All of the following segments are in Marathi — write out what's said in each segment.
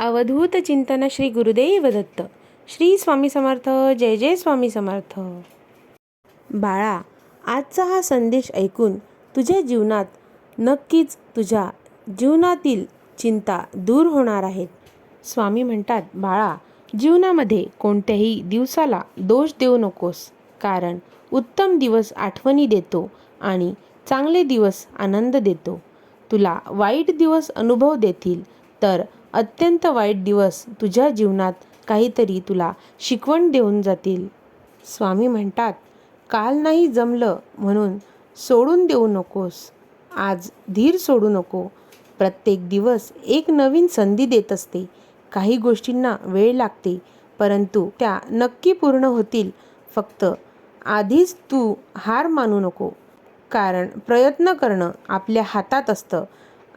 अवधूत चिंतन श्री गुरुदेव दत्त. श्री स्वामी समर्थ जय जय स्वामी समर्थ. बाळा आजचा हा संदेश ऐकून तुझ्या जीवनात नक्कीच तुझ्या जीवनातील चिंता दूर होणार आहेत. स्वामी म्हणतात बाळा जीवनामध्ये कोणत्याही दिवसाला दोष देऊ नकोस. कारण उत्तम दिवस आठवणी देतो आणि चांगले दिवस आनंद देतो. तुला वाईट दिवस अनुभव देतील तर अत्यंत वाईट दिवस तुझ्या जीवनात काहीतरी तुला शिकवण देऊन जातील. स्वामी म्हणतात काल नाही जमलं म्हणून सोडून देऊ नकोस. आज धीर सोडू नको. प्रत्येक दिवस एक नवीन संधी देत असते. काही गोष्टींना वेळ लागते परंतु त्या नक्की पूर्ण होतील. फक्त आधीच तू हार मानू नको. कारण प्रयत्न करणं आपल्या हातात असतं.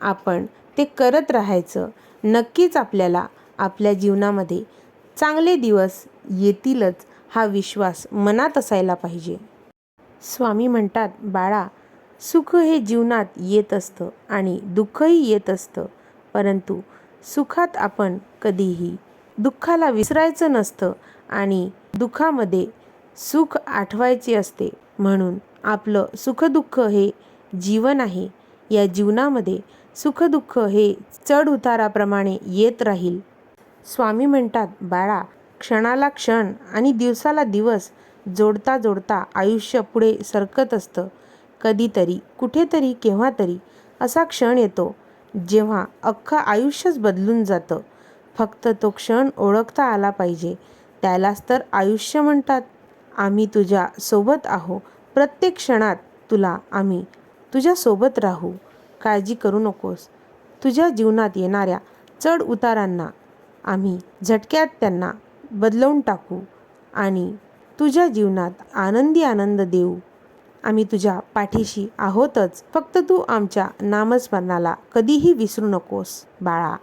आपण ते करत राहायचं. नक्कीच आपल्याला आपल्या जीवनामध्ये चांगले दिवस येतीलच हा विश्वास मनात असायला पाहिजे. स्वामी म्हणतात बाळा सुख हे जीवनात येत असतं आणि दुःखही येत असतं. परंतु सुखात आपण कधीही दुःखाला विसरायचं नसतं आणि दुःखामध्ये सुख आठवायचे असते. म्हणून आपलं सुखदुःख हे जीवन आहे. या जीवनामध्ये सुखदुःख हे चढ उताराप्रमाणे येत राहील. स्वामी म्हणतात बाळा क्षणाला क्षण आणि दिवसाला दिवस जोडता जोडता आयुष्य पुढे सरकत असतं. कधीतरी कुठेतरी केव्हा तरी असा क्षण येतो जेव्हा अख्खं आयुष्यच बदलून जातं. फक्त तो क्षण ओळखता आला पाहिजे. त्यालाच तर आयुष्य म्हणतात. आम्ही तुझ्या सोबत आहो. प्रत्येक क्षणात तुला आम्ही तुझ्यासोबत राहू. काळजी करू नकोस. तुझ्या जीवनात येणाऱ्या चढ उतारांना आम्ही झटक्यात त्यांना बदलवून टाकू आणि तुझ्या जीवनात आनंदी आनंद देऊ. आम्ही तुझ्या पाठीशी आहोतच. फक्त तू आमच्या नामस्मरणाला कधीही विसरू नकोस बाळा.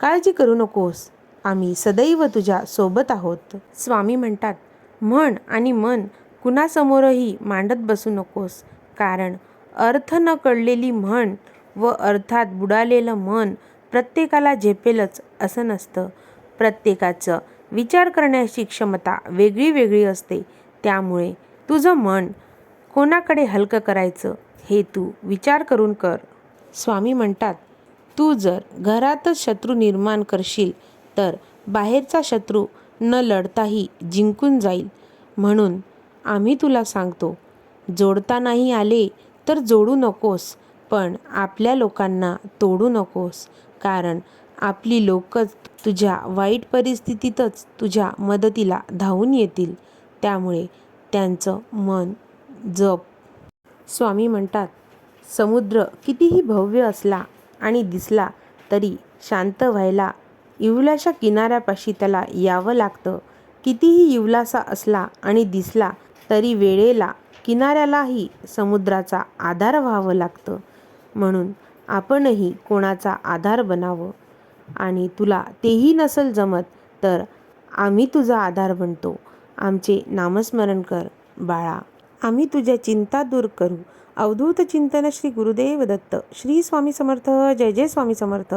काळजी करू नकोस. आम्ही सदैव तुझ्या सोबत आहोत. स्वामी म्हणतात म्हण आणि मन कुणासमोरही मांडत बसू नकोस. कारण अर्थ न कळलेली म्हण व अर्थात बुडालेलं मन प्रत्येकाला झेपेलच असं नसतं. प्रत्येकाचं विचार करण्याची क्षमता वेगळी वेगळी असते. त्यामुळे तुझं मन कोणाकडे हलकं करायचं हे तू विचार करून कर. स्वामी म्हणतात तू जर घरातच शत्रू निर्माण करशील तर बाहेरचा शत्रू न लढताही जिंकून जाईल. म्हणून आम्ही तुला सांगतो जोडता नाही आले तर जोडू नकोस. पण आपल्या लोकांना तोडू नकोस. कारण आपली लोकच तुझ्या वाईट परिस्थितीतच तुझ्या मदतीला धावून येतील. त्यामुळे त्यांचं मन जप. स्वामी म्हणतात समुद्र कितीही भव्य असला आणि दिसला तरी शांत व्हायला इवलाशा किनाऱ्यापाशी त्याला यावं लागतं. कितीही इवलासा असला आणि दिसला तरी वेळेला किनाऱ्यालाही समुद्राचा आधार व्हावं लागतं. म्हणून आपणही कोणाचा आधार बनावं. आणि तुला तेही नसल जमत तर आम्ही तुझा आधार बनतो. आमचे नामस्मरण कर बाळा. आम्ही तुझ्या चिंता दूर करू. अवधूत चिंतन श्री गुरुदेव दत्त. श्री स्वामी समर्थ. जय जय स्वामी समर्थ.